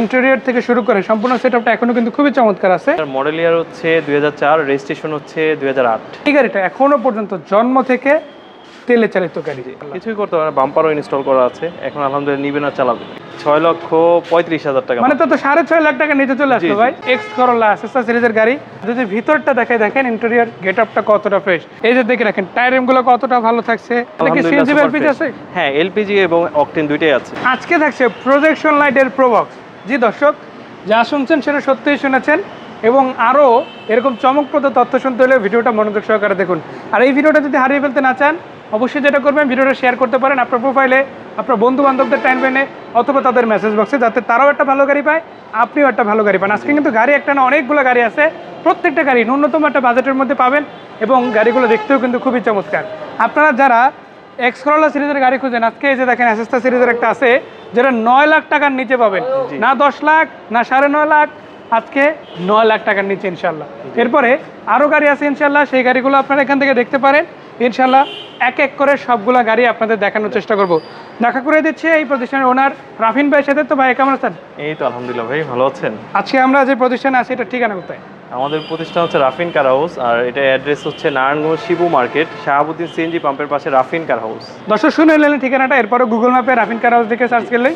Interior থেকে শুরু করে সম্পূর্ণ সেটআপটা এখনও কিন্তু খুবই চমৎকার আছে। মডেল ইয়ার হচ্ছে দুই রেজিস্ট্রেশন হচ্ছে দুই এই গাড়িটা এখনও পর্যন্ত জন্ম থেকে তেলে চালিত গাড়ি। কিছুই করতে পারে বাম্পারও ইনস্টল করা আছে। এখন আলহামদুলিল্লাহ নিবে না চালাবে ছয় লক্ষ পঁয়ত্রিশ হাজার টাকা। মানে তো তো সাড়ে ছয় লাখ টাকা নিচে চলে আসলো ভাই। এক্স করোলা এসএসআর সিরিজের গাড়ি। যদি ভিতরটা দেখে দেখেন ইন্টেরিয়র গেট আপটা কতটা ফ্রেশ এই যে দেখে রাখেন টায়ারগুলো কতটা ভালো থাকছে। এটা কি সিএনজি এলপিজি আছে? হ্যাঁ এলপিজি এবং অকটেন দুইটাই আছে। আজকে থাকছে প্রজেকশন লাইটের প্রবক্স জি, দর্শক, যা শুনছেন সেটা সত্যিই শুনেছেন এবং আরও এরকম চমকপ্রদ তথ্য শুনতে হলে ভিডিওটা মনোযোগ সহকারে দেখুন। আর এই ভিডিওটা যদি হারিয়ে ফেলতে না চান, অবশ্যই যেটা করবেন, ভিডিওটা শেয়ার করতে পারেন আপনার প্রোফাইলে আপনার বন্ধু বান্ধবদের টাইম পেনে অথবা তাদের মেসেজ বক্সে যাতে তারাও একটা ভালো গাড়ি পায়, আপনিও একটা ভালো গাড়ি পান। আজকে কিন্তু গাড়ি একটা না, অনেকগুলো গাড়ি আছে। প্রত্যেকটা গাড়ি ন্যূনতম একটা বাজেটের মধ্যে পাবেন এবং গাড়িগুলো দেখতেও কিন্তু খুবই চমৎকার। আপনারা যারা এক্সকরোলা সিরিজের গাড়ি খুঁজেন, আজকে এই যে দেখেন অ্যাসেস্টা সিরিজের একটা আছে যেটা নয় লাখ টাকার নিচে পাবেন। না দশ লাখ না সাড়ে নয় লাখ আজকে নয় লাখ টাকার নিচে ইনশাল্লাহ। এরপরে আরও গাড়ি আছে ইনশাল্লাহ সেই গাড়িগুলো আপনারা এখান থেকে দেখতে পারেন। ইনশাল্লাহ এক এক করে সবগুলা গাড়ি আপনাদের দেখানোর চেষ্টা করব। দেখা করে দিচ্ছে এই প্রতিষ্ঠানের ওনার রাফিন ভাইয়ের সাথে। তো ভাই কেমন আছেন? এই তো আলহামদুলিল্লাহ ভাই ভালো আছেন? আজকে আমরা যে প্রতিষ্ঠানে আছি এটা ঠিকানা কোথায়? আমাদের প্রতিষ্ঠান হচ্ছে রাফিন কার হাউস, আর এটা অ্যাড্রেস হচ্ছে নারায়ণগঞ্জ শিবু মার্কেট, শাহাবুদ্দিন সিএনজি পাম্পের পাশে রাফিন কার হাউস। দর্শক, শুনে নিলেন ঠিকানাটা এরপরে গুগল ম্যাপে রাফিন কার হাউস দেখে সার্চ করলে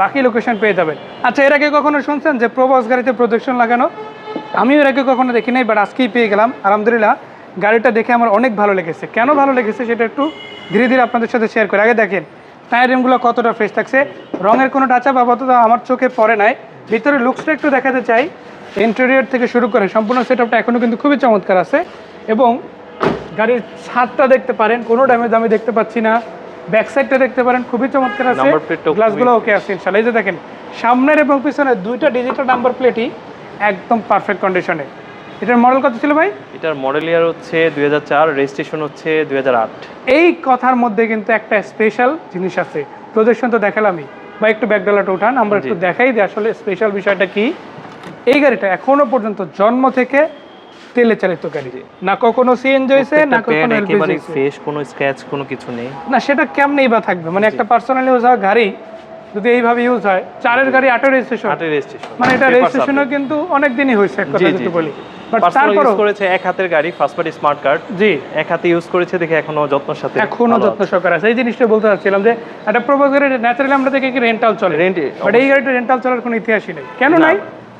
বাকি লোকেশন পেয়ে যাবেন। আচ্ছা এর আগে কখনো শুনছেন যে প্রবক্স গাড়িতে প্রজেকশন লাগানো? আমিও এর আগে কখনো দেখি নাই বাট আজকেই পেয়ে গেলাম। আলহামদুলিল্লাহ, গাড়িটা দেখে আমার অনেক ভালো লেগেছে। কেন ভালো লেগেছে সেটা একটু ধীরে ধীরে আপনাদের সাথে শেয়ার করে। আগে দেখেন টায়ার রিমগুলো কতটা ফ্রেশ থাকছে। রঙের কোনো টাচা আপাতত আমার চোখে পড়ে নাই। ভিতরে লুকসটা একটু দেখাতে চাই। ইন্টেরিয়র থেকে শুরু করে সম্পূর্ণ সেটআপটা এখনও কিন্তু খুবই চমৎকার আছে এবং গাড়ির ছাদটা দেখতে পারেন কোনো ড্যামেজ আমি দেখতে পাচ্ছি না। ব্যাক সাইডটা দেখতে পারেন খুবই চমৎকার আছে। গ্লাসগুলো ওকে আছে ইনশাআল্লাহ। এই যে দেখেন সামনের এবং পিছনের দুইটা ডিজিটাল নাম্বার প্লেটই একদম পারফেক্ট কন্ডিশনে এটার মডেল কত ছিল ভাই? এটার মডেল ইয়ার হচ্ছে দুই হাজার চার রেজিস্ট্রেশন হচ্ছে দুই হাজার আট। এই কথার মধ্যে কিন্তু একটা স্পেশাল জিনিস আছে। প্রদর্শন তো দেখালামই। বা একটু ব্যাকডালাটা উঠান আমরা একটু দেখাই দিই আসলে স্পেশাল বিষয়টা কি। এই গাড়িটা এখনও পর্যন্ত জন্ম থেকে তেলে চালিত গাড়ি না কখনো সিএনজি হয়েছে না কখনো এলপিজি ফ্রেশ কোনো স্ক্র্যাচ কোনো কিছু নেই। না সেটা কেমনেই বা থাকবে? মানে একটা পার্সোনাল ইউজ হওয়া গাড়ি যদি এইভাবে ইউজ হয় চারের গাড়ি আটের রেজিস্ট্রেশন হাটের রেজিস্ট্রেশন মানে এটা রেজিস্ট্রেশনও কিন্তু অনেক দিনই হয়েছে এক কথা যদি বলি। বাট করেছে এক হাতের গাড়ি ফার্স্ট পার্টি স্মার্ট কার্ড জি। এক হাতে ইউজ করেছে দেখে এখনও যত্নের সাথে এখনও যত্ন সহকারে আছে। এই জিনিসটা বলতে চাচ্ছিলাম যে একটা প্রপোজ গাড়ি ন্যাচারালি আমরা দেখি কি রেন্টাল চলে। রেন্ট বাট এই গাড়িটা রেন্টাল চলার কোনো ইতিহাসই নেই। কেন নাই।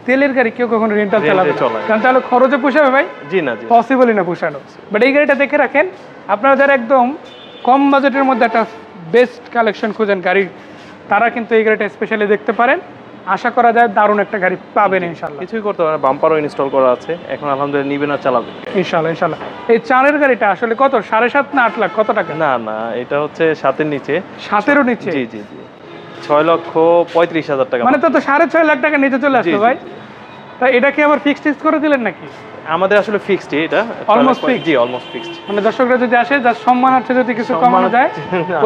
তেলের গাড়ি কেউ কখনো রেন্টাল চালাবে কারণ তাহলে খরচে পোষাবে ভাই? জি না জি। পসিবলই না পোষানো। বাট এই গাড়িটা দেখে রাখেন আপনারা যারা একদম কম বাজেটের মধ্যে একটা বেস্ট কালেকশন খুঁজেন গাড়ির তারা কিন্তু এই গাড়িটা স্পেশালি দেখতে পারেন। আশা করা যায় দারুণ একটা গাড়ি পাবেন ইনশাল্লাহ কিছুই করতে পারে বাম্পারও ইনস্টল করা আছে। এখন আলহামদুলিল্লাহ নিবে না চালাবে। ইনশাল্লাহ ইনশাল্লাহ এই চারের গাড়িটা আসলে কত? সাড়ে সাত না আট লাখ? কত টাকা? না না এটা হচ্ছে সাতের নিচে। সাতেরও নিচে? জি জি জি। ছয় লক্ষ পঁয়ত্রিশ হাজার টাকা। মানে তো তো সাড়ে ছয় লাখ টাকা নিচে চলে। ভাই। তা এটা কি আবার ফিক্সড করে দিলেন নাকি? আমাদের আসলে ফিক্সড এটা। Almost fixed? জি অলমোস্ট ফিক্সড মানে দর্শকরা যদি আসে যার সম্মানার্থে যদি কিছু কমানো যায়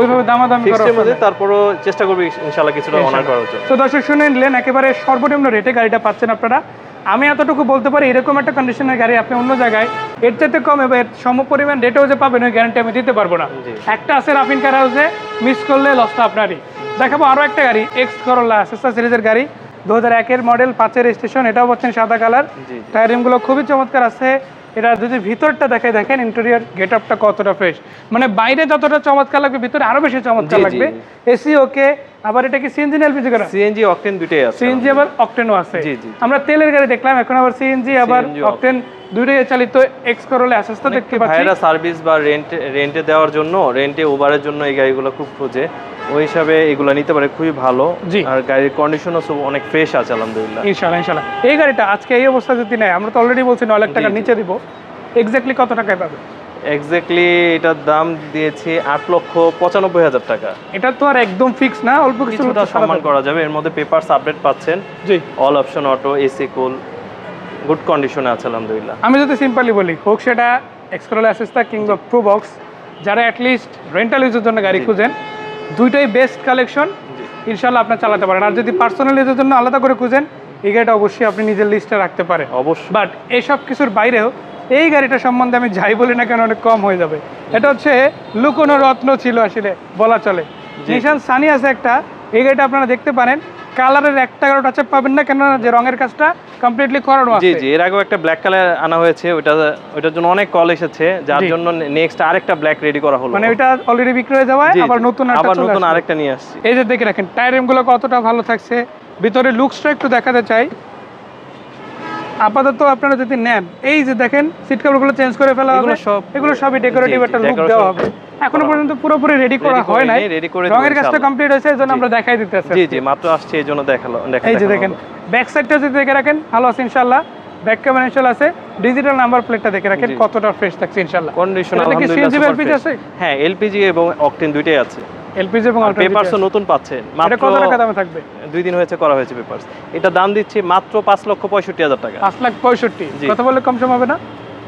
ওইভাবে দামাদামি করা ফিক্সডের মধ্যে তারপরও চেষ্টা করবি ইনশাআল্লাহ কিছুটা অনার করার জন্য। তো দর্শক শুনে নিলেন একেবারে সর্বনিম্ন রেটে গাড়িটা পাচ্ছেন আপনারা। আমি এতটুকু বলতে পারি এরকম একটা কন্ডিশনের গাড়ি আপনি অন্য জায়গায় এর চাইতে কম এবং এর সম পরিমাণ রেটেও যে পাবেন ওই গ্যারান্টি আমি দিতে পারব না। একটা আছে রাফিন কার হাউসে মিস করলে লসটা আপনারই। দেখাবো আরও একটা গাড়ি এক্স করোলা সেসা সিরিজের গাড়ি। দু হাজার একের মডেল পাঁচের স্টেশন এটাও পাচ্ছেন সাদা কালার। টায়ার রিমগুলো খুবই চমৎকার আছে। এটা যদি ভিতরটা দেখে দেখেন ইন্টেরিয়ার গেট আপটা কতটা ফ্রেশ মানে বাইরে যতটা চমৎকার লাগবে ভিতরে আরও বেশি চমৎকার লাগবে। এসি ওকে আবার এটা কি সিএনজি না এলপিজি করা? সিএনজি অকটেন দুইটাই আছে সিএনজি আবার অকটেনও আছে। জি, জি। আমরা তেলের গাড়ি দেখলাম এখন আবার সিএনজি আবার অকটেন দুইটাই চালিত এক্স করলে আসাস্তা দেখতে পাচ্ছি। ভাইরা সার্ভিস বা রেন্ট রেন্টে দেওয়ার জন্য রেন্টে ওভারের জন্য এই গাড়িগুলো খুব খোঁজে। ওই হিসাবে এগুলো নিতে পারে খুবই ভালো। আর গাড়ির কন্ডিশনও সব অনেক ফ্রেশ আছে আলহামদুলিল্লাহ। ইনশাল্লাহ ইনশাল্লাহ এই গাড়িটা আজকে এই অবস্থা যদি নেয় আমরা তো অলরেডি বলছি নয় লাখ টাকার। নিচে দিব। এক্স্যাক্টলি কত টাকায় পাবে? এক্স্যাক্টলি এটার দাম দিয়েছি আট লক্ষ পঁচানব্বই হাজার টাকা। এটা তো আর একদম ফিক্স না অল্প কিছু কিছুটা সম্মান করা যাবে। এর মধ্যে পেপারস আপডেট পাচ্ছেন। জি। All option auto AC cool good কন্ডিশনে আছে আলহামদুলিল্লাহ। আমি যদি সিম্পলি বলি হোক সেটা এক্সকোরল অ্যাসিস্টা কিংবা প্রো বক্স যারা অ্যাটলিস্ট রেন্টাল ইউজের জন্য গাড়ি খুঁজেন দুইটাই বেস্ট কালেকশন ইনশাল্লাহ আপনার চালাতে পারেন। আর যদি পার্সোনাল ইউজের জন্য আলাদা করে খুঁজেন এই গাড়িটা অবশ্যই আপনি নিজের লিস্টে রাখতে পারেন। অবশ্যই। বাট এইসব কিছুর বাইরেও এই গাড়িটা সম্বন্ধে আমি যাই বলি না কেন অনেক কম হয়ে যাবে। এটা হচ্ছে লুকোনো রত্ন ছিল আসলে বলা চলে। নিশান সানি আছে একটা এই গাড়িটা আপনারা দেখতে পারেন। কালারের একটা কারও টাচ পাবেন না কেননা যে রঙের কাজটা কমপ্লিটলি করানো আছে। জি জি এর আগেও একটা ব্ল্যাক কালার আনা হয়েছে ওটা ওইটার জন্য অনেক কল এসেছে যার জন্য নেক্সট আরেকটা ব্ল্যাক রেডি করা হলো। মানে ওইটা অলরেডি বিক্রি হয়ে যাওয়ায় আবার নতুন একটা আবার নতুন আরেকটা নিয়ে আসছে। এই যে দেখে রাখেন টায়ারগুলো কতটা ভালো থাকছে ভিতরে লুকসটা একটু দেখাতে চাই। আপাতত আপনারা যদি নেন এই যে দেখেন সিটগুলো চেঞ্জ করে ফেলা হবে। সব এগুলো সবই ডেকোরেটিভ একটা লুক দেওয়া হবে। এখনও পর্যন্ত পুরোপুরি রেডি করা হয় নাই। ready করে রঙের কাজটা কমপ্লিট হয়েছে এই জন্য আমরা দেখাই দিতেছি জি জি মাত্র আসছে এই জন্য দেখাল এই যে দেখেন ব্যাক সাইডটা যদি দেখে রাখেন ভালো আছে ইনশাল্লাহ ব্যাক ক্যামেরা ইনশাল্লাহ আছে। ডিজিটাল নাম্বার প্লেটটা দেখে রাখেন কতটা ফ্রেশ থাকছে ইনশাল্লাহ কন্ডিশন আলহামদুলিল্লাহ আছে? হ্যাঁ এলপিজি এবং অকটেন দুইটাই আছে। এলপিজি এবং পেপারসও নতুন পাচ্ছেন। মাত্র কত টাকা দামে থাকবে? দুই দিন হয়েছে করা হয়েছে পেপারস এটা দাম দিচ্ছি মাত্র পাঁচ লক্ষ পঁয়ষট্টি হাজার টাকা। পাঁচ লাখ পঁয়ষট্টি। কথা বললে কম সম হবে না?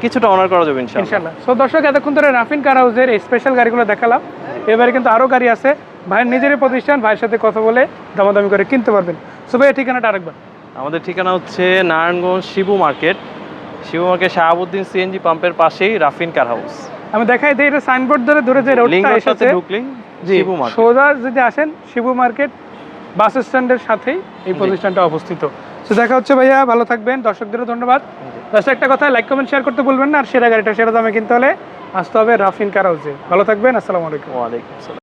কিছুটা অনার করা যাবে ইনশাআল্লাহ। সো দর্শক এতক্ষণ ধরে রাফিন কার হাউসের এই স্পেশাল গাড়িগুলো দেখালাম। এবারে কিন্তু আরও গাড়ি আছে। ভাইয়ের নিজেরই প্রতিষ্ঠান ভাইয়ের সাথে কথা বলে দামাদামি করে কিনতে পারবেন। সো ঠিকানাটা আরেকবার। আমাদের ঠিকানা হচ্ছে Narayanganj Shibu market. Shibu market Shahabuddin CNG পাম্পের পাশেই রাফিন কার হাউস। আমি দেখাই দিই এটা সাইনবোর্ড ধরে ধরে যে রোডটা এসেছে। ঢুকলেই। জি সোজা যদি আসেন শিবু মার্কেট বাস স্ট্যান্ডের সাথেই এই প্রতিষ্ঠানটা অবস্থিত। তো দেখা হচ্ছে ভাইয়া ভালো থাকবেন দর্শকদেরও ধন্যবাদ। দর্শক একটা কথা লাইক কমেন্ট শেয়ার করতে বলবেন না আর সেরা গাড়িটা সেরা দামে কিনতে হলে আসতে হবে রাফিন কার হাউসে ভালো থাকবেন আসসালামু আলাইকুম। ওয়ালাইকুম আসসালাম।